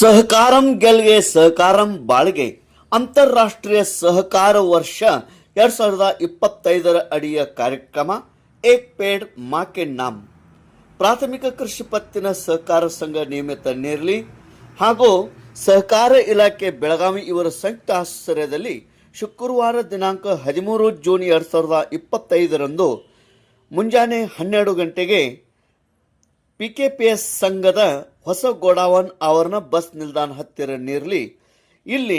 ಸಹಕಾರಂ ಗೆಲ್ಗೆ, ಸಹಕಾರಂ ಬಾಳ್ಗೆ. ಅಂತಾರಾಷ್ಟ್ರೀಯ ಸಹಕಾರ ವರ್ಷ ಎರಡು ಸಾವಿರದ ಇಪ್ಪತ್ತೈದರ ಅಡಿಯ ಕಾರ್ಯಕ್ರಮ, ಏಕ್ ಪೇಡ್ ಮಾಕೆ ನಾಮ್. ಪ್ರಾಥಮಿಕ ಕೃಷಿ ಪತ್ತಿನ ಸಹಕಾರ ಸಂಘ ನಿಯಮಿತ ನೇರ್ಲಿ. ಹಾಗೂ ಸಹಕಾರ ಇಲಾಖೆ ಬೆಳಗಾವಿ ಇವರ ಸಂಯುಕ್ತ ಆಶ್ರಯದಲ್ಲಿ ಶುಕ್ರವಾರ ದಿನಾಂಕ ಹದಿಮೂರು ಜೂನ್ ಎರಡು ಸಾವಿರದ ಇಪ್ಪತ್ತೈದರಂದು ಮುಂಜಾನೆ ಹನ್ನೆರಡು ಗಂಟೆಗೆ ಪಿಕೆಪಿಎಸ್ ಸಂಘದ ಹೊಸ ಗೋಡಾವನ್ ಆವರಣ ಬಸ್ ನಿಲ್ದಾಣ ಹತ್ತಿರ ನೀರಲಿ, ಇಲ್ಲಿ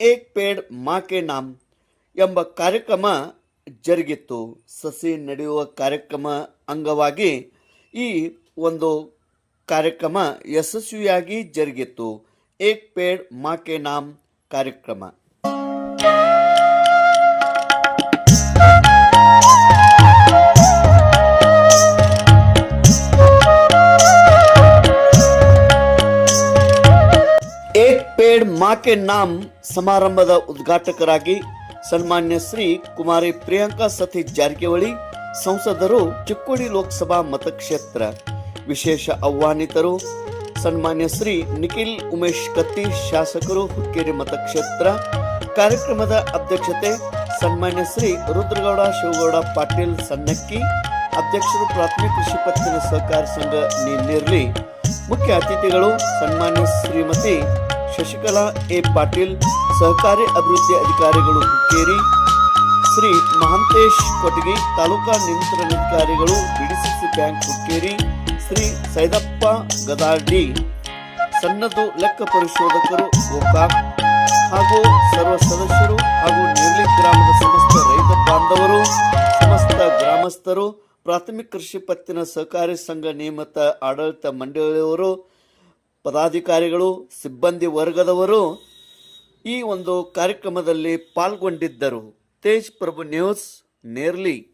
ಏಕ್ ಪೇಡ್ ಮಾಕೆ ನಾಮ್ ಎಂಬ ಕಾರ್ಯಕ್ರಮ ಜರುಗಿತ್ತು. ಸಸಿ ನಡೆಯುವ ಕಾರ್ಯಕ್ರಮ ಅಂಗವಾಗಿ ಈ ಒಂದು ಕಾರ್ಯಕ್ರಮ ಯಶಸ್ವಿಯಾಗಿ ಜರುಗಿತ್ತು. ಏಕ್ ಪೇಡ್ ಮಾಕೆ ನಾಮ್ ಕಾರ್ಯಕ್ರಮ. ಪೇಡ್ ಮಾಕೆ ನಾಮ್ ಸಮಾರಂಭದ ಉದ್ಘಾಟಕರಾಗಿ ಸನ್ಮಾನ್ಯ ಶ್ರೀ ಕುಮಾರಿ ಪ್ರಿಯಾಂಕಾ ಸತೀಶ್ ಜಾರಕಿಹೊಳಿ, ಸಂಸದರು ಚಿಕ್ಕೋಡಿ ಲೋಕಸಭಾ ಮತಕ್ಷೇತ್ರ, ವಿಶೇಷ ಆಹ್ವಾನಿತರು, ಸನ್ಮಾನ್ಯ ಶ್ರೀ ನಿಖಿಲ್ ಉಮೇಶ್ ಕತ್ತಿ, ಶಾಸಕರು ಹುಕ್ಕೇರಿ ಮತಕ್ಷೇತ್ರ, ಕಾರ್ಯಕ್ರಮದ ಅಧ್ಯಕ್ಷತೆ ಸನ್ಮಾನ್ಯ ಶ್ರೀ ರುದ್ರಗೌಡ ಶಿವಗೌಡ ಪಾಟೀಲ್ ಸನ್ನಕ್ಕಿ ಅಧ್ಯಕ್ಷರು ಪ್ರಾಥಮಿಕ ಕೃಷಿ ಪತ್ತಿನ ಸಹಕಾರ ಸಂಘ ನೀರ್ಲಿ ಮುಖ್ಯ ಅತಿಥಿಗಳು ಸನ್ಮಾನ್ಯ ಶ್ರೀಮತಿ ಶಶಿಕಲಾ, ಎ. ಪಾಟೀಲ್, ಸಹಕಾರಿ ಅಭಿವೃದ್ಧಿ ಅಧಿಕಾರಿಗಳು ಹುಕ್ಕೇರಿ, ಶ್ರೀ ಮಹಂತೇಶ್ ಕೊಟಗಿ ತಾಲೂಕಾ ನಿಯಂತ್ರಣಾಧಿಕಾರಿಗಳು ಬಿಡಿಸಿಸಿ ಬ್ಯಾಂಕ್ ಹುಕ್ಕೇರಿ, ಶ್ರೀ ಸೈದಪ್ಪ ಗದಾಡಿ ಸನ್ನದು ಲೆಕ್ಕ ಪರಿಶೋಧಕರು ಗೋಕಾಕ್ ಹಾಗೂ ಸರ್ವ ಸದಸ್ಯರು ಹಾಗೂ ನಿರ್ಲಿ ಗ್ರಾಮದ ಸಮಸ್ತ ರೈತ ಬಾಂಧವರು, ಸಮಸ್ತ ಗ್ರಾಮಸ್ಥರು, ಪ್ರಾಥಮಿಕ ಕೃಷಿ ಪತ್ತಿನ ಸಹಕಾರಿ ಸಂಘ ನಿಯಮಿತ ಆಡಳಿತ ಮಂಡಳಿಯವರು ಪದಾಧಿಕಾರಿಗಳು ಸಿಬ್ಬಂದಿ ವರ್ಗದವರು ಈ ಒಂದು ಕಾರ್ಯಕ್ರಮದಲ್ಲಿ ಪಾಲ್ಗೊಂಡಿದ್ದರು. ತೇಜ್ ಪ್ರಭು ನ್ಯೂಸ್ ನೇರ್ಲಿ.